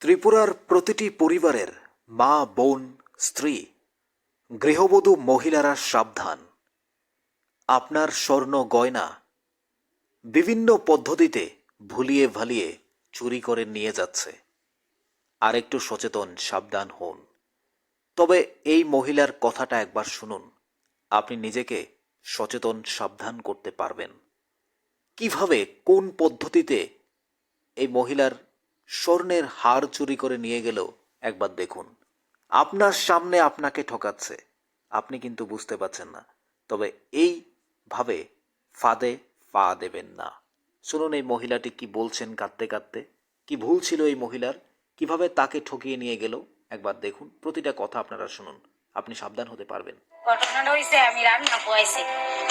ত্রিপুরার প্রতিটি পরিবারের মা, বোন, স্ত্রী, গৃহবধূ মহিলারা সাবধান। আপনার স্বর্ণ গয়না বিভিন্ন পদ্ধতিতে ভুলিয়ে ভালিয়ে চুরি করে নিয়ে যাচ্ছে। আর একটু সচেতন, সাবধান হন। তবে এই মহিলার কথাটা একবার শুনুন। আপনি নিজেকে সচেতন, সাবধান করতে পারবেন। কীভাবে, কোন পদ্ধতিতে এই মহিলার স্বর্ণের হার চুরি করে নিয়ে গেলেও একবার দেখুন। আপনার সামনে আপনাকে ঠকাচ্ছে। আপনি কিন্তু বুঝতে পারছেন না। তবে এইভাবে ফাঁদে পা দেবেন না। শুনুন এই মহিলাটি কি বলছেন কাঁদতে কাঁদতে? কি ভুল ছিল এই মহিলার? কীভাবে তাকে ঠকিয়ে নিয়ে গেল একবার দেখুন, প্রতিটা কথা আপনারা শুনুন। আপনি সাবধান হতে পারবেন। ঘটনাটা হয়েছে আমি রান্না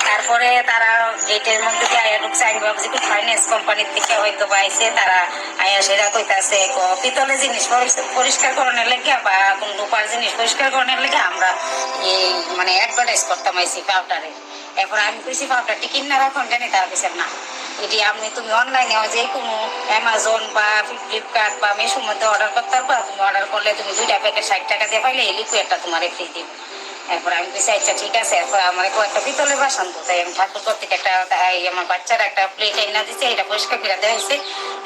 তারপরে তারা গেটের মধ্যে দিয়ে আয়া ঢুকছে, আমি ভাবছি কি ফাইন্যান্স কোম্পানির থেকে হয়তো তারা আয়া সেরা কইতাছে, ক, পিতলের জিনিস পরিষ্কার- করানোর লেগে বা কোন রূপার জিনিস পরিষ্কার করানোর লেগে আমরা মানে অ্যাডভার্টাইজ করতাম আইছি পাউডারে এখন আমি কইছি পাউডারটি কিনা রাখুন, জানি তার কাছে না। এটি আপনি তুমি অনলাইনে যে কোনো অ্যামাজন বা ফ্লিপকার্ট বা মেশোর মধ্যে অর্ডার করতে পারবা, তুমি অর্ডার করলে তুমি দুইটা প্যাকেট ষাট টাকা দিয়ে পাইলে এই লিকুইডটা তোমার ফ্রি দিবে। এরপর আমি বলছি আচ্ছা ঠিক আছে। এরপর আমার একটা পিতলের বাসন তো, তাই আমি ঠাকুর কর্তৃক একটা আমার বাচ্চার একটা প্লেট এনে দিচ্ছে এটা পরিষ্কার করে দেওয়া হয়েছে।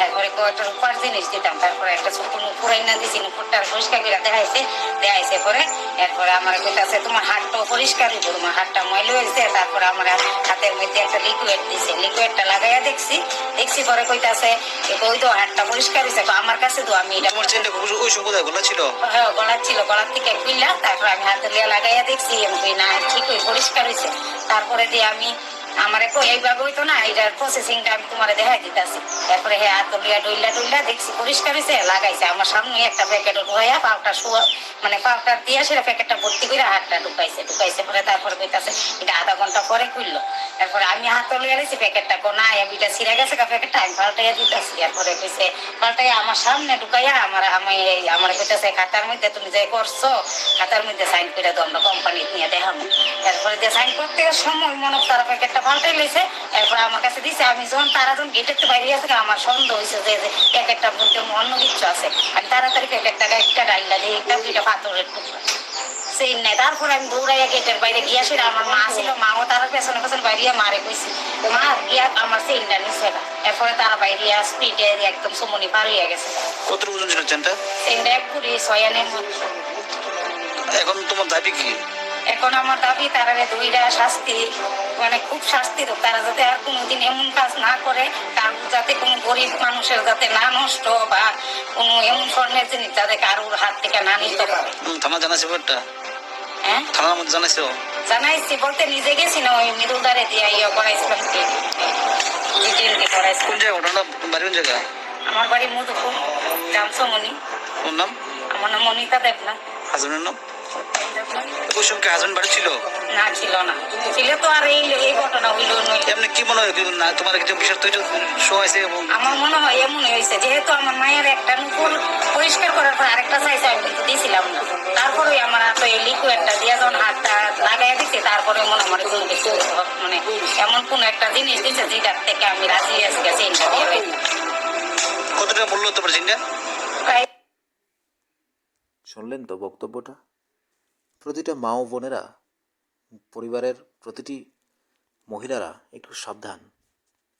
এরপরে কয়েকটা রূপার জিনিস দিতাম, তারপরে একটা ছোট নুপুর এনে দিছি, নুপুরটা পরিষ্কার করে দেওয়া হয়েছে দেওয়া হয়েছে পরে এরপরে আমার কইতাছে তোমার হাতটাও পরিষ্কার হইব, তোমার হাতটা ময়লা হয়েছে। তারপরে আমার হাতের মধ্যে একটা লিকুইড দিছে। লিকুইডটা লাগাইয়া দেখছি। দেখছি পরে কইতাছে ওই তো হাতটা পরিষ্কার হয়েছে তো আমার কাছে তো আমি এটা তোমার চেনটা ওই সময় গলা ছিল? হ্যাঁ গলার ছিল গলার থেকে খুললা তারপর আমি হাতে লিয়া লাগাইয়া দেখছি আমি কই না ঠিক হয়ে পরিষ্কার হয়েছে তারপরে দিয়ে আমি আমারে কই, এইভাবে হইতো না এটার প্রসেসিংটা আমি তোমার দেখাই দিতাছি। তারপরে হ্যাঁ হাত লিয়া ডইলা ডইলা দেখছি পরিষ্কার হয়েছে লাগাইছে। আমার সামনে একটা প্যাকেট ঢুকাইয়া পাউটা শুয়া মানে পাউটা দিয়া সেটা প্যাকেটটা ভর্তি করে হাতটা ঢুকাইছে। ঢুকাইছে পরে তারপরে কইতাছে, এটা আধা ঘণ্টা পরে খুললো। তারপরে আমি হাত লিয়া দিয়েছি প্যাকেটটা কো, না আমি এটা ছিঁড়ে গেছে কা প্যাকেটটা আমি পাল্টাইয়া দিতাছি। এরপরে কইছে, পাল্টাইয়া আমার সামনে ঢুকাইয়া আমার, আমি আমার কইতাছে, খাতার মধ্যে তুমি যে করছ, খাতার মধ্যে সাইন করে দাও, আমরা কোম্পানি নিয়ে দেখাবো এরপরে যে সাইন করতে সময় মনে তারা প্যাকেটটা পাল্টাই লইছে এরপরে আমার কাছে দিছে আমি যখন তারা যখন গেটের তো বাইরে গেছে আমার সন্দেহ হয়েছে যে প্যাকেটটার মধ্যে অন্য কিছু আছে? আমি তাড়াতাড়ি প্যাকেটটাকে একটা ডাইলা দিয়ে একটা দুইটা পাথরের টুকরা। সেই নাই তারপরে আমি দৌড়াইয়া গেটের বাইরে গিয়া সেটা আমার মা ছিল মাও তার পেছনে পেছনে বাইরে মারে কইছি মা গিয়া আমার সেইটা নিছে না। এরপরে তারা বাইরে স্পিডে একদম সুমনি পার হইয়া গেছে। কত ওজন ছিল চেনটা সেইটা এক কুড়ি ছয়ানের মতো এখন তোমার দাবি কি? এখন আমার দাবি তারা দুইটা শাস্তি মানে খুব শাস্তি তো তারা যাতে আর কোনোদিন এমন কাজ না করে তার যাতে কোনো গরিব মানুষের যাতে না নষ্ট বা কোনো এমন স্বর্ণের জিনিস যাতে কারোর হাত থেকে না নিতে পারে। থানা জানাইছে ব্যাপারটা হ্যাঁ? থানার মধ্যে জানাইছো জানাইছি বলতে নিজে গেছি না ওই মৃদুদারে দিয়ে ইয়ে করাইছিলাম কি ডিটেলটি কোন জায়গা? ওটা বাড়ি কোন জায়গা? আমার বাড়ি মধুপুর নাম? আমার নাম মনিতা দেবনা হাজবেন্ডের নাম? কি হাজবেন্ড বাড়ি ছিল? না ছিল না। ছিল তো আর এই এই ঘটনা হইল এমনি কি মনে হয় না তোমার কিছু বিষয় তো শোয়াইছে এবং আমার মনে হয় এমন হয়েছে। যেহেতু আমার মায়ের একটা নুপুর পরিষ্কার করার পর আরেকটা চাইছে আমি কিন্তু না তারপরে আমার এই লিকুইডটা দিয়ে যখন হাতটা লাগাই দিচ্ছে তারপরে মনে মনে কোনো কিছু মানে এমন কোন একটা জিনিস দিচ্ছে যেটার থেকে আমি রাজি আছি গেছি কতটা মূল্য তোমার শুনলেন তো বক্তব্যটা? প্রতিটা মা ও বোনেরা, পরিবারের প্রতিটি মহিলারা একটু সাবধান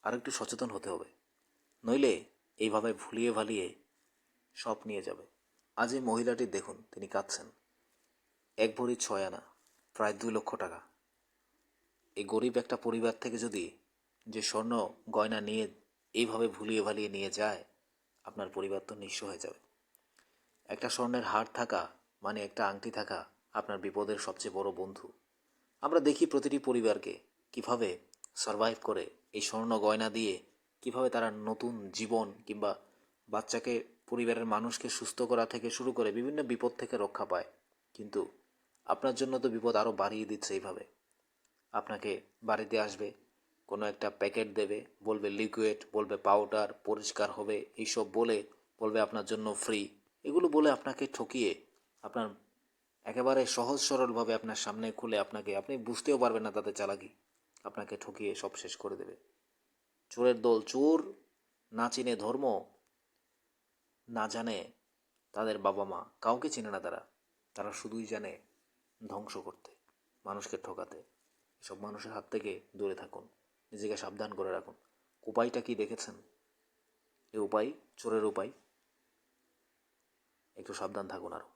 আর একটু সচেতন হতে হবে। নইলে এইভাবে ভুলিয়ে ভালিয়ে সব নিয়ে যাবে। আজ এই মহিলাটি দেখুন, তিনি কাঁদছেন। এক ভরি ছয় আনা, প্রায় দুই লক্ষ টাকা। এই গরিব একটা পরিবার থেকে যদি যে স্বর্ণ গয়না নিয়ে এইভাবে ভুলিয়ে ভালিয়ে নিয়ে যায়, আপনার পরিবার তো নিঃস্ব হয়ে যাবে। একটা স্বর্ণের হার থাকা মানে একটা আংটি থাকা আপনার বিপদের সবচেয়ে বড় বন্ধু। আমরা দেখি প্রতিটি পরিবারকে কীভাবে সারভাইভ করে এই স্বর্ণ গয়না দিয়ে, কীভাবে তারা নতুন জীবন কিংবা বাচ্চাকে, পরিবারের মানুষকে সুস্থ করা থেকে শুরু করে বিভিন্ন বিপদ থেকে রক্ষা পায়। কিন্তু আপনার জন্য তো বিপদ আরও বাড়িয়ে দিচ্ছে এইভাবে। আপনাকে বাড়িতে আসবে, কোনো একটা প্যাকেট দেবে, বলবে লিকুইড বলবে পাউডার পরিষ্কার হবে, এইসব বলে বলবে আপনার জন্য ফ্রি এগুলো বলে আপনাকে ঠকিয়ে আপনার একেবারে সহজ সরলভাবে আপনার সামনে খুলে আপনাকে, আপনি বুঝতেও পারবেন না তাদের চালাকি। আপনাকে ঠকিয়ে সব শেষ করে দেবে। চোরের দল চোর, না চিনে ধর্ম, না জানে তাদের বাবা মা। কাউকে চেনে না তারা। তারা শুধুই জানে ধ্বংস করতে, মানুষকে ঠকাতে। সব মানুষের হাত থেকে দূরে থাকুন, নিজেকে সাবধান করে রাখুন। উপায়টা কি দেখেছেন? এ উপায়, চোরের উপায়? একটু সাবধান থাকুন আরও